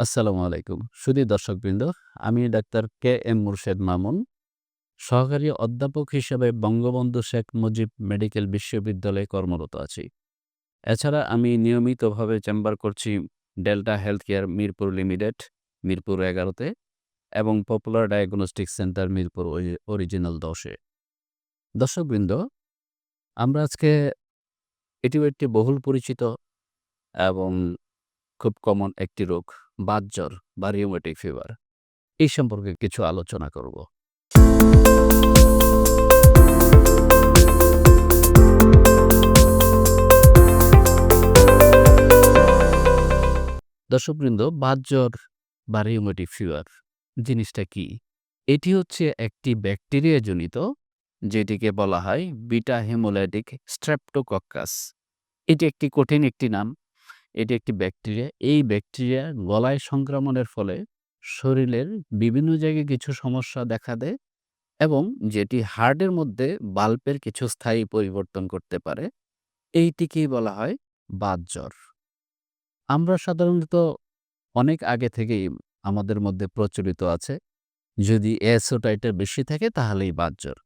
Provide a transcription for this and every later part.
আসসালামু আলাইকুম। সুধী দর্শকবৃন্দ, আমি doctor K M Murshed Mamun, সহকারী অধ্যাপক হিসেবে বঙ্গবন্ধু শেখ মুজিব মেডিকেল বিশ্ববিদ্যালয়ে কর্মরত আছি। এছাড়া আমি নিয়মিতভাবে চেম্বার করছি Delta Healthcare Mirpur Limited, Mirpur এগারোতে এবং Popular Diagnostic Centre Mirpur original দশে দর্শকবৃন্দ, আমরা আজকে এটিও একটি বহুল পরিচিত এবং খুব কমন একটি রোগ বাতজ্বর বা রিউমেটিক ফিভার। এই সম্পর্কে কিছু আলোচনা করব। দর্শকবৃন্দ, বাতজ্বর বা রিউমেটিক ফিভার জিনিসটা কি? এটি হচ্ছে একটি ব্যাকটেরিয়াজনিত যেটিকে বলা হয় বিটা হেমোলাইটিক স্ট্রেপ্টোকক্কাস। এটি একটি কঠিন একটি নাম। এটি একটি ব্যাকটেরিয়া। এই ব্যাকটেরিয়া গলায় সংক্রমণের ফলে শরীরের বিভিন্ন জায়গায় কিছু সমস্যা দেখা দেয় এবং যেটি হার্টের মধ্যে বাল্বের কিছু স্থায়ী পরিবর্তন করতে পারে। এইটিকেই বলা হয় বাদ জ্বর আমরা সাধারণত অনেক আগে থেকেই আমাদের মধ্যে প্রচলিত আছে, যদি এসও টাইটার বেশি থাকে তাহলেই বাদ জ্বর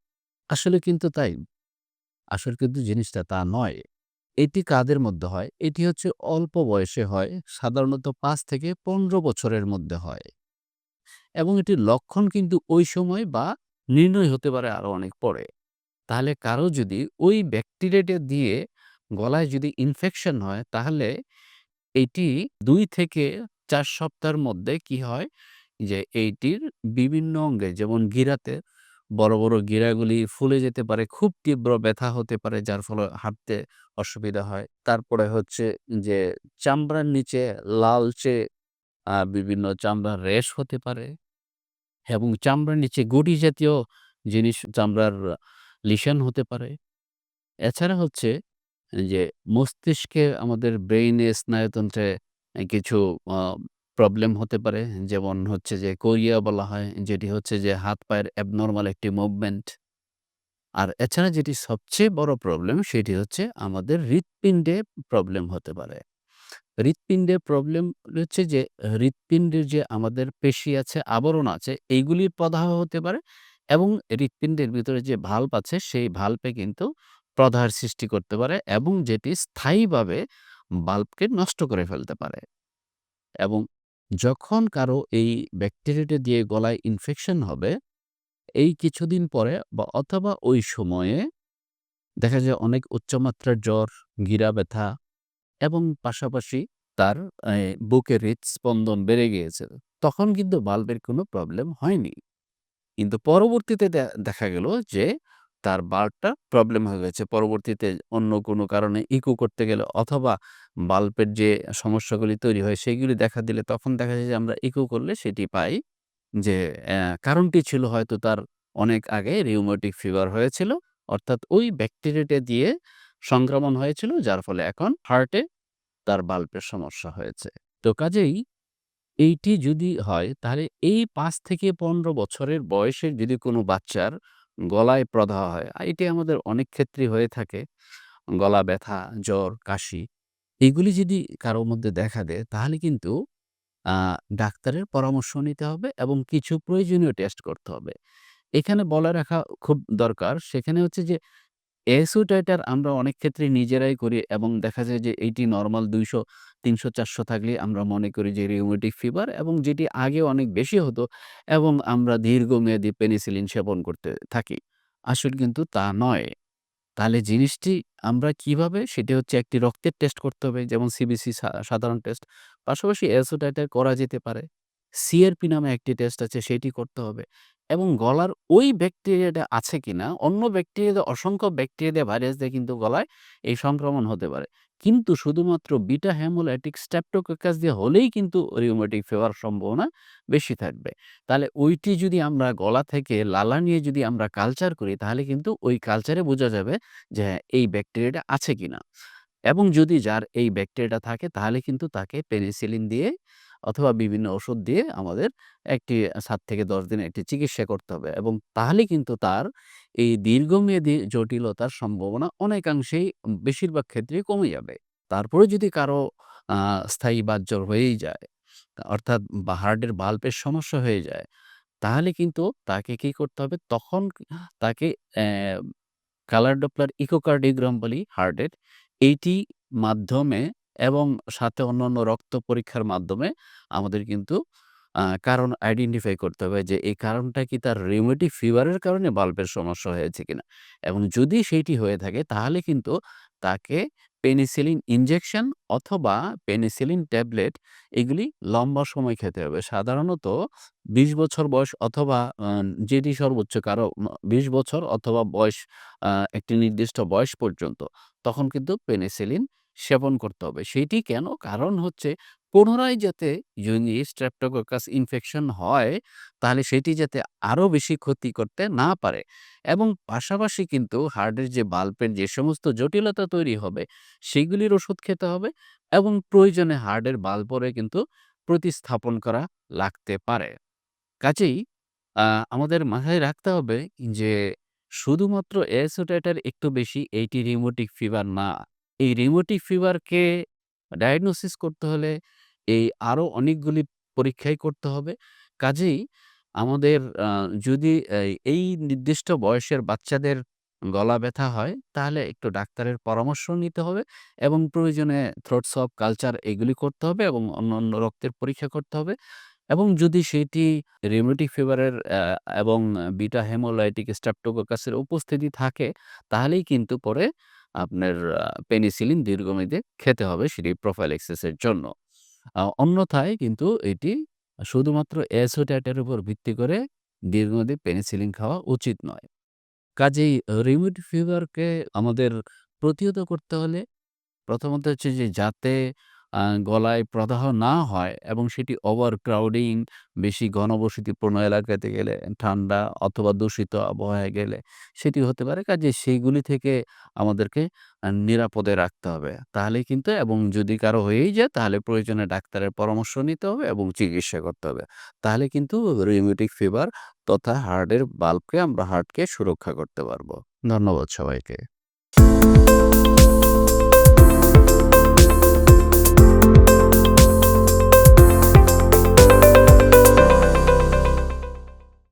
আসলে কিন্তু তাই। আসলে কিন্তু জিনিসটা তা নয়। এটি কাদের মধ্যে হয়? এটি হচ্ছে অল্প বয়সে হয়, সাধারণত পাঁচ থেকে ১৫ বছরের মধ্যে হয়। এবং এটির লক্ষণ কিন্তু ওই সময় বা নির্ণয় হতে পারে আরও অনেক পরে। তাহলে কারও যদি ওই ব্যাকটেরিয়াটা দিয়ে গলায় যদি ইনফেকশন হয় তাহলে এটি দুই থেকে চার সপ্তাহের মধ্যে কি হয় যে এইটির বিভিন্ন অঙ্গে যেমন গিরাতে বড়, বড় গিরাগুলি ফুলে যেতে পারে, খুব তীব্র ব্যথা হতে পারে যার ফলে হাঁটতে অসুবিধা হয়। তারপরে হচ্ছে যে চামড়ার নিচে লালচে বিভিন্ন চামড়ার রেশ হতে পারে এবং চামড়ার নিচে গুটি জাতীয় জিনিস চামড়ার লিশন হতে পারে। এছাড়া হচ্ছে যে মস্তিষ্কে আমাদের ব্রেইনে স্নায়ুতন্ত্রে কিছু প্রবলেম হতে পারে। যেমন হচ্ছে যে কোরিয়া বলা হয়, যেটি হচ্ছে যে হাত-পায়ের অ্যাবনরমাল একটি মুভমেন্ট। আর এছাড়া যেটি সবচেয়ে বড় প্রবলেম সেটি হচ্ছে আমাদের হৃৎপিণ্ডে প্রবলেম হতে পারে। হৃৎপিণ্ডে প্রবলেম হচ্ছে যে হৃৎপিণ্ডের যে আমাদের পেশি আছে, আবরণ আছে এইগুলির প্রদাহ হতে পারে এবং হৃৎপিণ্ডের ভিতরে যে ভাল্ব আছে সেই ভাল্বে কিন্তু প্রদাহের সৃষ্টি করতে পারে এবং যেটি স্থায়ীভাবে বাল্বকে নষ্ট করে ফেলতে পারে। এবং যখন কারও এই ব্যাকটেরিয়াটা দিয়ে গলায় ইনফেকশন হবে, এই কিছুদিন পরে বা অথবা ওই সময়ে দেখা যায় অনেক উচ্চমাত্রার জ্বর, গিরা ব্যথা এবং পাশাপাশি তার বুকে বুকের হৃদস্পন্দন বেড়ে গিয়েছে। তখন কিন্তু বাল্বের কোনো প্রবলেম হয়নি। কিন্তু পরবর্তীতে দেখা গেল যে তার বাল্বটা প্রবলেম হয়ে গেছে। পরবর্তীতে অন্য কোনো কারণে ইকো করতে গেলে অথবা বাল্বের যে সমস্যাগুলি তৈরি হয়, সেগুলি দেখা দিলে তখন দেখা যায় যে আমরা ইকো করলে সেটি পাই যে কারণটি ছিল হয়তো তার অনেক আগে রিউমেটিক ফিভার হয়েছিল। অর্থাৎ ওই ব্যাকটেরিয়াটা দিয়ে সংক্রমণ হয়েছিল, যার ফলে এখন হার্টে তার বাল্বের সমস্যা হয়েছে। তো কাজেই এইটি যদি হয়, তাহলে এই পাঁচ থেকে ১৫ বছরের বয়সের যদি কোনো বাচ্চার গলায় প্রদাহ হয়, এটি আমাদের অনেক ক্ষেত্রেই হয়ে থাকে। গলা ব্যথা, জ্বর, কাশি এগুলি যদি কারও মধ্যে দেখা দেয় তাহলে কিন্তু ডাক্তারের পরামর্শ নিতে হবে এবং কিছু প্রয়োজনীয় টেস্ট করতে হবে। এখানে বলে রাখা খুব দরকার সেখানে হচ্ছে যে এসও টাইটার আমরা অনেক ক্ষেত্রে নিজেরাই করি এবং দেখা যায় যে এইটি নর্মাল দুইশো, তিনশো, চারশো থাকলে আমরা মনে করি যে রিউমেটিক ফিভার এবং যেটি আগে অনেক বেশি হতো এবং আমরা দীর্ঘমেয়াদী পেনিসিলিন সেবন করতে থাকি। আসলে কিন্তু তা নয়। তাহলে জিনিসটি আমরা কীভাবে সেটি হচ্ছে একটি রক্তের টেস্ট করতে হবে, যেমন সিবিসি সাধারণ টেস্ট। পাশাপাশি এসও টাইটার করা যেতে পারে। সিআরপি নামে একটি টেস্ট আছে সেটি করতে হবে এবং গলার ওই ব্যাকটেরিয়াটা আছে কিনা অন্য ব্যাকটেরিয়া দিয়ে অসংখ্য ব্যাকটেরিয়া ভাইরাস দিয়ে কিন্তু গলায় এই সংক্রমণ হতে পারে। কিন্তু শুধুমাত্র বিটা হেমোলাইটিক স্ট্রেপ্টোকক্কাস দিয়ে হলেই কিন্তু রিউমেটিক ফিভার সম্ভাবনা বেশি থাকবে। তাহলে ওইটি যদি আমরা গলা থেকে লালা নিয়ে যদি আমরা কালচার করি তাহলে কিন্তু ওই কালচারে বোঝা যাবে যে হ্যাঁ, এই ব্যাকটেরিয়াটা আছে কিনা। এবং যদি যার এই ব্যাকটেরিয়াটা থাকে তাহলে কিন্তু তাকে পেনিসিলিন দিয়ে অথবা বিভিন্ন ওষুধ দিয়ে আমাদের একটি সাত থেকে ১০ দিনের একটি চিকিৎসা করতে হবে এবং তাহলে কিন্তু তার এই দীর্ঘমেয়াদী জটিলতার সম্ভাবনা অনেকাংশেই বেশিরভাগ ক্ষেত্রে কমে যাবে। তারপরে যদি কারও স্থায়ী বাতজ্বর হয়েই যায় অর্থাৎ হার্টের বাল্বের সমস্যা হয়ে যায়, তাহলে কিন্তু তাকে কি করতে হবে? তখন তাকে কালার ডপলার ইকোকার্ডিওগ্রাম বলি হার্টের, এইটি মাধ্যমে এবং সাথে অন্যান্য রক্ত পরীক্ষার মাধ্যমে আমাদের কিন্তু কারণ আইডেন্টিফাই করতে হবে যে, এই কারণটা কি তার রিউমেটিক ফিভারের কারণে বাল্বের সমস্যা হয়েছে কিনা? এবং যদি সেইটি হয়ে থাকে, তাহলে কিন্তু তাকে পেনিসিলিন ইনজেকশন অথবা পেনিসিলিন ট্যাবলেট এগুলি লম্বা সময় খেতে হবে। সাধারণত ২০ বছর বয়স অথবা যেটি সর্বোচ্চ কারও ম ২০ বছর অথবা বয়স একটি নির্দিষ্ট বয়স পর্যন্ত। তখন কিন্তু পেনিসিলিন সেবন করতে হবে। সেটি কেন? কারণ হচ্ছে পুনরায় যাতে যদি স্ট্রেপ্টোকোকাস ইনফেকশন হয়, তাহলে সেটি যাতে আরও বেশি ক্ষতি করতে না পারে এবং পাশাপাশি কিন্তু হার্টের যে বাল্বের যে সমস্ত জটিলতা তৈরি হবে, সেগুলির ওষুধ খেতে হবে এবং প্রয়োজনে হার্টের বাল্বও কিন্তু প্রতিস্থাপন করা লাগতে পারে। কাজেই আমাদের মাথায় রাখতে হবে যে শুধুমাত্র এসোটেটের একটু বেশি এইটি রিউমেটিক ফিভার না। এই রিউমেটিক ফিভারকে ডায়াগনোসিস করতে হলে এই আরও অনেকগুলি পরীক্ষাই করতে হবে। কাজেই আমাদের যদি এই নির্দিষ্ট বয়সের বাচ্চাদের গলা ব্যথা হয়, তাহলে একটু ডাক্তারের পরামর্শ নিতে হবে এবং প্রয়োজনে থ্রোট সোয়াব কালচার এগুলি করতে হবে এবং অন্য অন্য রক্তের পরীক্ষা করতে হবে এবং যদি সেটি রিউমেটিক ফিভারের এবং বিটা হেমোলাইটিক স্ট্রেপ্টোকোকাসের উপস্থিতি থাকে, তাহলেই কিন্তু পরে আপনার পেনিসিলিন দীর্ঘমেয়াদে খেতে হবে সেটি প্রোফাইল এক্সেসের জন্য। অন্যথায় কিন্তু এটি শুধুমাত্র অ্যাসোট্যাটের উপর ভিত্তি করে দীর্ঘমেয়াদী পেনিসিলিন খাওয়া উচিত নয়। কাজেই রিমিড ফিভারকে আমাদের প্রতিহত করতে হলে প্রথমত হচ্ছে যে যাতে গলায় প্রদাহ না হয় এবং সেটি ওভার ক্রাউডিং, বেশি ঘনবসতিপূর্ণ এলাকাতে গেলে, ঠান্ডা অথবা দূষিত আবহাওয়ায় গেলে সেটি হতে পারে। কাজেই সেইগুলি থেকে আমাদেরকে নিরাপদে রাখতে হবে। তাহলেই কিন্তু এবং যদি কারও হয়েই যায় তাহলে প্রয়োজনে ডাক্তারের পরামর্শ নিতে হবে এবং চিকিৎসা করতে হবে। তাহলে কিন্তু রিউমেটিক ফিভার তথা হার্টের বাল্বকে আমরা হার্টকে সুরক্ষা করতে পারব। ধন্যবাদ সবাইকে।